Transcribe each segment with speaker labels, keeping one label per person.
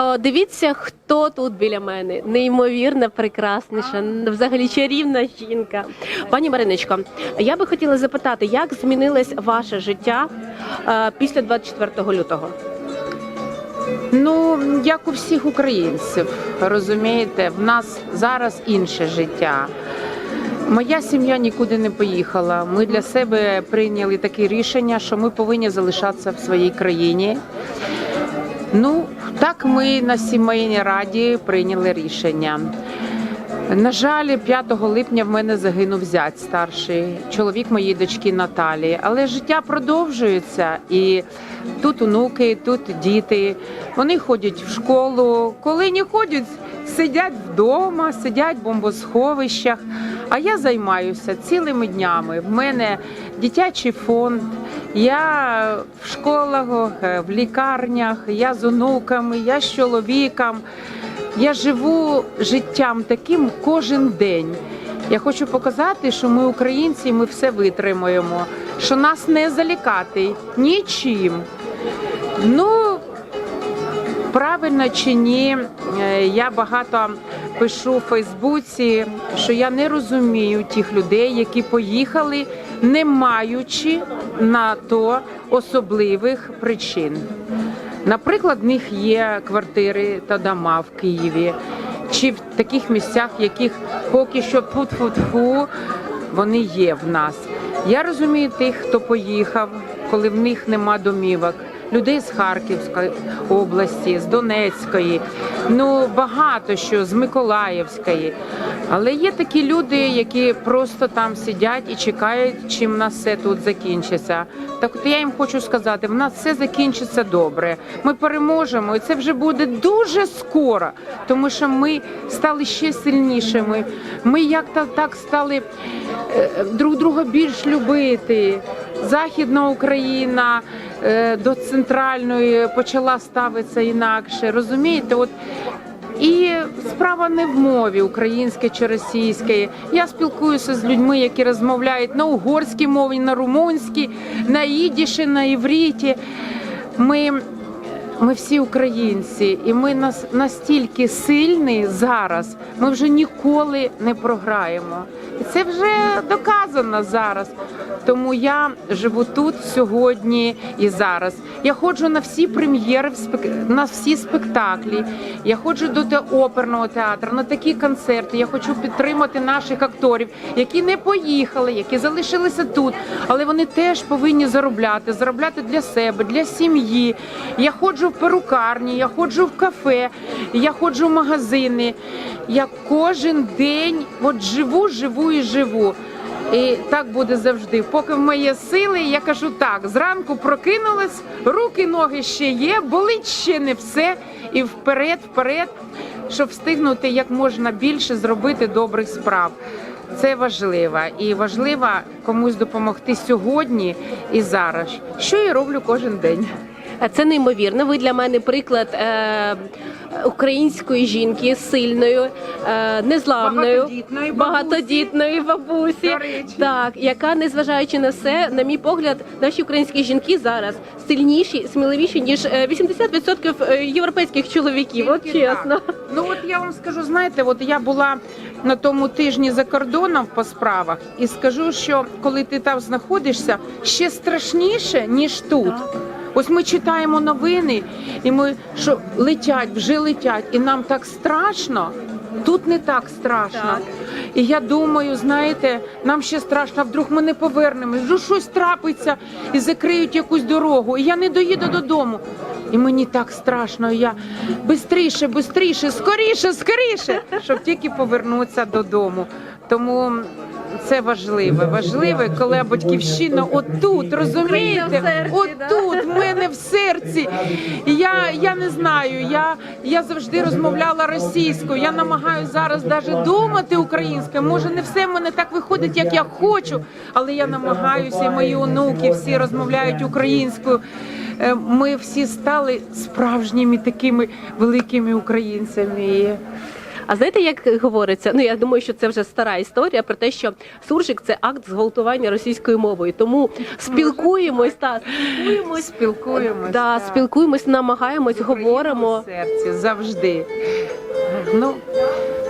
Speaker 1: О, дивіться, хто тут біля мене. Неймовірно прекрасніша, взагалі чарівна жінка. Пані Мариночко, я би хотіла запитати, як змінилось ваше життя е, після 24 лютого?
Speaker 2: Ну, як у всіх українців, розумієте, в нас зараз інше життя. Моя сім'я нікуди не поїхала. Ми для себе прийняли таке рішення, що ми повинні залишатися в своїй країні. Ну, так ми на сімейній раді прийняли рішення. На жаль, 5 липня в мене загинув зять старший, чоловік моєї дочки Наталії. Але життя продовжується, і тут онуки, тут діти. Вони ходять в школу. Коли не ходять, сидять вдома, сидять в бомбосховищах. А я займаюся цілими днями. В мене дитячий фонд. Я в школах, е, в лікарнях, я з онуками, я з чоловіком. Я живу життям таким кожен день. Я хочу показати, що ми українці, ми все витримуємо, що нас не залякати нічим. Ну, правильно чи ні, е, я багато пишу в Фейсбуці, що я не розумію тих людей, які поїхали, не маючи на то особливих причин. Наприклад, в них є квартири та дома в Києві, чи в таких місцях, в яких поки що тфу-тфу-тфу, вони є в нас. Я розумію тих, хто поїхав, коли в них нема домівок. Людей з Харківської області, з Донецької, ну багато що з Миколаївської. Але є такі люди, які просто там сидять і чекають, чим нас все тут закінчиться. Так от я їм хочу сказати, в нас все закінчиться добре. Ми переможемо, і це вже буде дуже скоро, тому що ми стали ще сильнішими. Ми як то так стали е, друг друга більш любити. Західна Україна е, до центральної почала ставитися інакше. Розумієте, от і справа не в мові українській чи російській. Я спілкуюся з людьми, які розмовляють на угорській мові, на румунській, на ідіші, на івріті. Ми, ми всі українці, і ми нас настільки сильні зараз. Ми вже ніколи не програємо. І це вже доказано зараз. Тому я живу тут сьогодні і зараз. Я ходжу на всі прем'єри, на всі спектаклі. Я ходжу до оперного театру, на такі концерти. Я хочу підтримати наших акторів, які не поїхали, які залишилися тут, але вони теж повинні заробляти, заробляти для себе, для сім'ї. Я ходжу в перукарні, я ходжу в кафе, я ходжу в магазини. Я кожен день от живу, живу і живу. І так буде завжди. Поки в моє сили, я кажу так: зранку прокинулась, руки, ноги ще є, болить ще не все. І вперед, вперед, щоб встигнути як можна більше зробити добрих справ. Це важливо. І важливо комусь допомогти сьогодні і зараз, що я роблю кожен день.
Speaker 1: Е, Це неймовірно. Ви для мене приклад е, української жінки сильною, е, незламною,
Speaker 2: Багатодітної бабусі.
Speaker 1: багатодітної бабусі. Так, яка, незважаючи на все, на мій погляд, наші українські жінки зараз сильніші, сміливіші ніж е, 80% е, європейських чоловіків. От чесно.
Speaker 2: так. Ну от я вам скажу, знаєте, от я була на тому тижні за кордоном по справах, і скажу, що коли ти там знаходишся, ще страшніше ніж тут. Ось ми читаємо новини, і ми що летять, вже летять, і нам так страшно. Тут не так страшно.
Speaker 1: Так.
Speaker 2: І я думаю, знаєте, нам ще страшно, вдруг ми не повернемось, вдруг щось трапиться і закриють якусь дорогу, і я не доїду додому. І мені так страшно. і Я бистріше, бистріше, скоріше, скоріше, щоб тільки повернутися додому. Тому це важливе. Важливе, коли батьківщина отут, розумієте? Отут, в мене в серці. Я, я не знаю. Я, я завжди розмовляла російською. Я намагаюся зараз навіть думати українською. Може, не все в мене так виходить, як я хочу, але я намагаюся, і мої онуки всі розмовляють українською. Е, Ми всі стали справжніми такими великими українцями.
Speaker 1: А знаєте, як говориться? Ну я думаю, що це вже стара історія про те, що суржик це акт зґвалтування російською мовою. Тому спілкуємось та спілкуємось,
Speaker 2: Спілкуємось.
Speaker 1: да, спілкуємось, намагаємось, говоримо.
Speaker 2: серці завжди. Ну,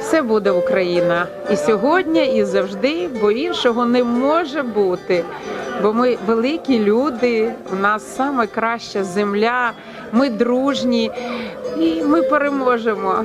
Speaker 2: все буде Україна і сьогодні, і завжди, бо іншого не може бути. Бо ми великі люди, у нас саме краща земля, ми дружні і ми переможемо.